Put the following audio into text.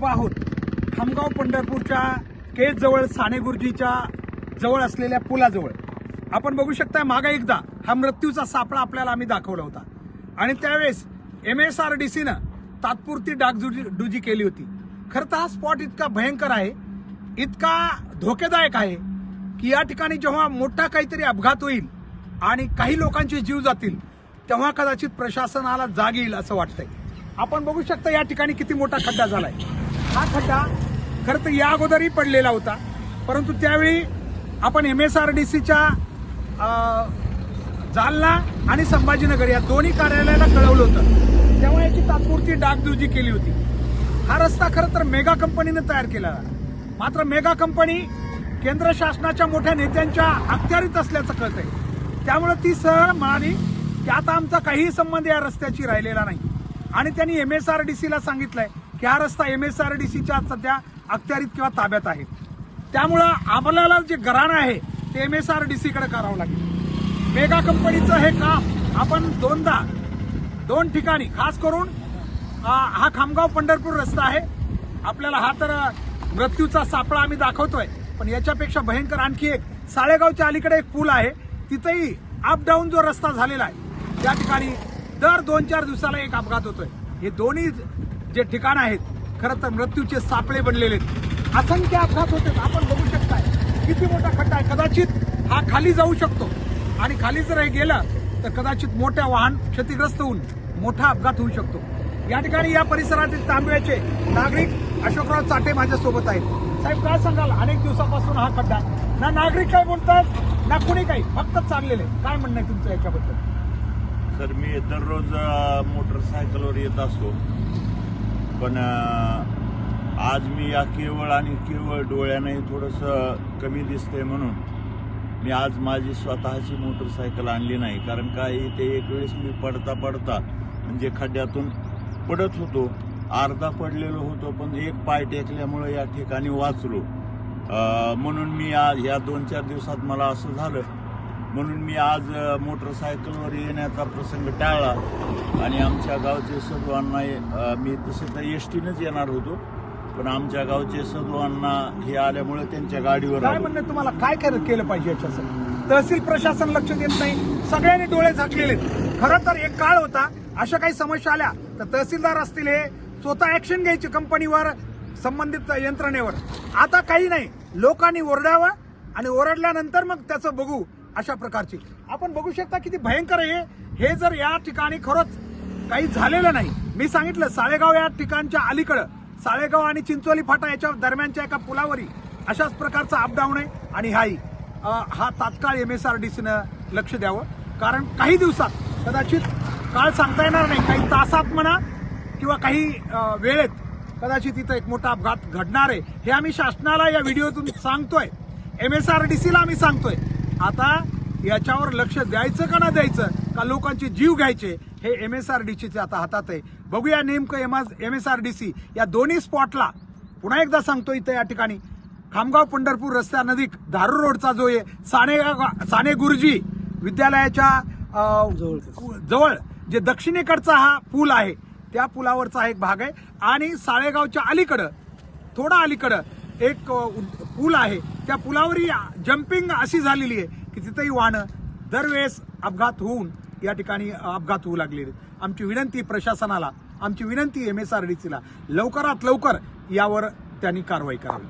उभा आहोत. खामगाव पंढरपूरच्या केजजवळ सानेगुरुजीच्या जवळ असलेल्या पुलाजवळ. आपण बघू शकता मागा एकदा हा मृत्यूचा सापळा आपल्याला आम्ही दाखवला होता. आणि त्यावेळेस एम एस आर डी सीनं तात्पुरती डागडुजी डुजी केली होती. खरं तर हा स्पॉट इतका भयंकर आहे इतका धोकेदायक आहे की या ठिकाणी जेव्हा मोठा काहीतरी अपघात होईल आणि काही लोकांचे जीव जातील तेव्हा कदाचित प्रशासनाला जाग येईल असं वाटतंय. आपण बघू शकता या ठिकाणी किती मोठा खड्डा झालाय. हा खड्डा खरं तर या अगोदरही पडलेला होता. परंतु त्यावेळी आपण एम एस आर डी सीच्या जालना आणि संभाजीनगर या दोन्ही कार्यालयाला कळवलं होतं. तेव्हा याची तात्पुरती डागदुजी केली होती. हा रस्ता खरं तर मेगा कंपनीनं तयार केला. मात्र मेगा कंपनी केंद्र शासनाच्या मोठ्या नेत्यांच्या अखत्यारीत असल्याचं कळतंय. त्यामुळे ती सरळ म्हणाली की आता आमचा काहीही संबंध या रस्त्याची राहिलेला नाही. आणि त्यांनी एम एस आर डी सीला सांगितलंय की रस्ता एम एस आर डी सीच्या सध्या अखत्यारीत किंवा ताब्यात आहे? त्यामुळं आपल्याला जे घराणं आहे ते एम एस आर डी सीकडे करावं लागेल. मेगा कंपनीचं हे काम आपण दोनदा दोन ठिकाणी खास करून हा खामगाव पंढरपूर रस्ता आहे. आपल्याला हा तर मृत्यूचा सापळा आम्ही दाखवतोय. पण याच्यापेक्षा भयंकर आणखी एक साळेगावच्या अलीकडे एक पूल आहे. तिथेही अप डाऊन जो रस्ता झालेला आहे त्या ठिकाणी दर दोन चार दिवसाला एक अपघात होतोय. हे दोन्ही जे ठिकाण आहेत खरं तर मृत्यूचे सापळे बनलेले आहेत. असंख्य अपघात होते आपण बघू शकताय. किती मोठा खड्डा आहे. कदाचित हा खाली जाऊ शकतो. आणि खाली जर हे गेलं तर कदाचित मोठ्या वाहन क्षतिग्रस्त होऊन मोठा अपघात होऊ शकतो. या ठिकाणी या परिसरातील तांब्याचे नागरिक अशोकराव चाटे माझ्यासोबत आहेत. साहेब काय सांगाल? अनेक दिवसापासून हा खड्डा ना नागरिक काय बोलतात ना कुणी काही फक्त चाललेले काय म्हणणं आहे तुमचं याच्याबद्दल? सर मी दररोज मोटरसायकलवर येत असतो. पण आज मी या केवळ आणि केवळ डोळ्याने थोडंसं कमी दिसतंय म्हणून मी आज माझी स्वतःची मोटरसायकल आणली नाही. कारण काय ते एक वेळेस मी पडता पडता म्हणजे खड्ड्यातून पडत होतो. अर्धा पडलेलो होतो पण एक पाय टेकल्यामुळे या ठिकाणी वाचलो. म्हणून मी आज या दोन चार दिवसात मला असं झालं म्हणून मी आज मोटरसायकलवर येण्याचा प्रसंग टाळला. आणि आमच्या गावचे सदू अण्णा अ, मी तसं तर एस टीनंच येणार होतो पण आमच्या गावचे सदू अण्णा हे आल्यामुळे त्यांच्या गाडीवर काय. म्हणणं तुम्हाला? काय केलं पाहिजे याच्यासाठी तहसील प्रशासन लक्ष देत नाही. सगळ्यांनी डोळे झाकलेले. खरं तर एक काळ होता. अशा काही समस्या आल्या तर तहसीलदार असतील हे स्वतः ऍक्शन घ्यायची कंपनीवर संबंधित यंत्रणेवर. आता काही नाही. लोकांनी ओरडावं आणि ओरडल्यानंतर मग त्याचं बघू. अशा प्रकारची. आपण बघू शकता किती भयंकर आहे हे. जर या ठिकाणी खरंच काही झालेलं नाही. मी सांगितलं साळेगाव या ठिकाणच्या अलीकडं. साळेगाव आणि चिंचोली फाटा याच्या दरम्यानच्या एका पुलावरी अशाच प्रकारचा अपडाऊन आहे आणि हाही. हा तात्काळ एम एस आर डी सीनं लक्ष द्यावं. कारण काही दिवसात कदाचित काळ सांगता येणार नाही. काही तासात म्हणा किंवा काही वेळेत कदाचित इथं एक मोठा अपघात घडणार आहे. हे आम्ही शासनाला या व्हिडिओतून सांगतोय. एम एस आर डी सीला आम्ही सांगतोय. आता याच्यावर लक्ष द्यायचं का ना द्यायचं? का लोकांचे जीव घ्यायचे? हे एम एस आर डी सीच्या आता हातात आहे. बघूया नेमकं M M S R D C या दोन्ही स्पॉटला पुन्हा एकदा सांगतो इथं या ठिकाणी. खामगाव पंढरपूर रस्त्या नदीक धारूर रोडचा जो आहे साने साने गुरुजी विद्यालयाच्या जवळ जे दक्षिणेकडचा हा पूल आहे त्या पुलावरचा एक भाग आहे. आणि साळेगावच्या अलीकडं थोडा अलीकडं एक पूल आहे त्या पुलावरही जम्पिंग अशी झालेली आहे की तिथंही वाहनं दरवेळेस अपघात होऊन या ठिकाणी अपघात होऊ लागलेले आहेत. आमची विनंती प्रशासनाला आमची विनंती एम एस आर डी सीला लवकरात लवकर यावर त्यांनी कारवाई करावी